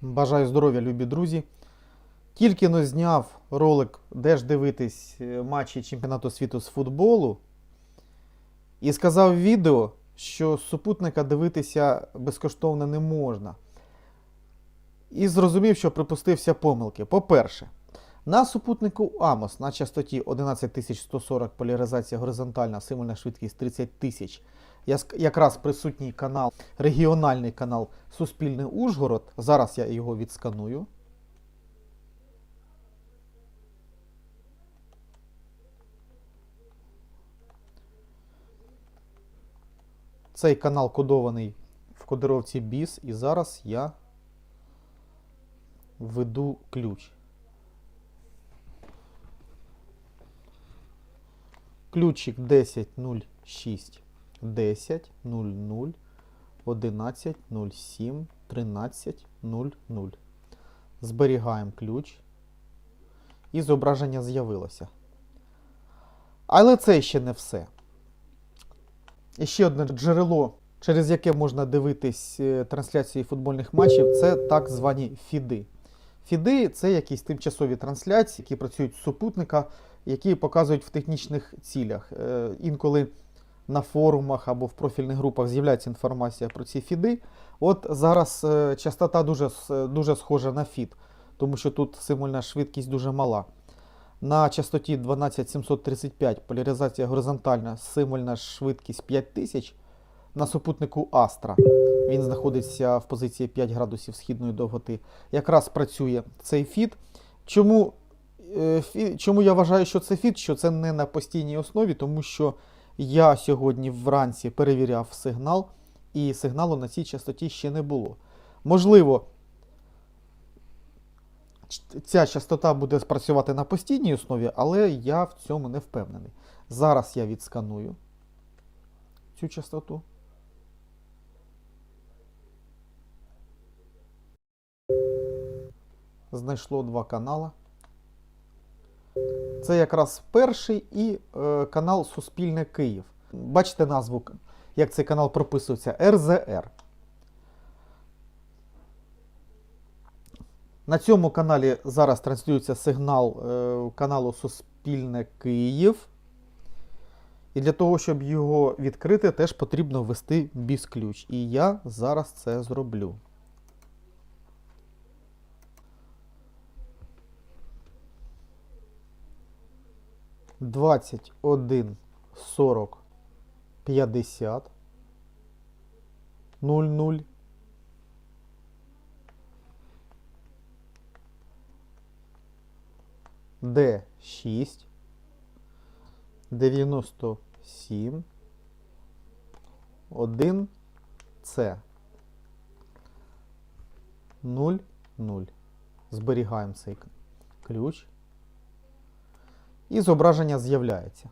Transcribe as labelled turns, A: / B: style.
A: Бажаю здоров'я, любі друзі. Тільки но зняв ролик, де ж дивитись е, матчі чемпіонату світу з футболу. І сказав в відео, що супутника дивитися безкоштовно не можна. І зрозумів, що припустився помилки. По-перше, на супутнику Amos на частоті 11140 поляризація горизонтальна, символьна швидкість 30 тисяч. Якраз присутній канал, регіональний канал Суспільний Ужгород. Зараз я його відсканую. Цей канал кодований в кодировці BIS, і зараз я введу ключ. Ключик 1006 10 00 11 07 13 00. Зберігаємо ключ. І зображення з'явилося. Але це ще не все. Ще одне джерело, через яке можна дивитись е, трансляції футбольних матчів, це так звані фіди. Фіди це якісь тимчасові трансляції, які працюють з супутника, які показують в технічних цілях. Е, Інколи на форумах або в профільних групах з'являється інформація про ці фіди. От зараз е, частота дуже, дуже схожа на фід, тому що тут символьна швидкість дуже мала. На частоті 12735 поляризація горизонтальна, символьна швидкість 5000. На супутнику Astra він знаходиться в позиції 5 градусів східної довготи. Якраз працює цей фід. Чому, чому я вважаю, що це фід? Що це не на постійній основі, тому що я сьогодні вранці перевіряв сигнал, і сигналу на цій частоті ще не було. Можливо, ця частота буде спрацювати на постійній основі, але я в цьому не впевнений. Зараз я відсканую цю частоту. Знайшло два канала. Це якраз перший і е, канал Суспільне Київ. Бачите назву, як цей канал прописується РЗР. На цьому каналі зараз транслюється сигнал е, каналу Суспільне Київ. І для того, щоб його відкрити, теж потрібно ввести біс-ключ. І я зараз це зроблю. Двадцять один сорок п'ятдесят нуль нуль Д шість дев'яносто сім один С нуль нуль. Зберігаємо цей ключ. І зображення з'являється.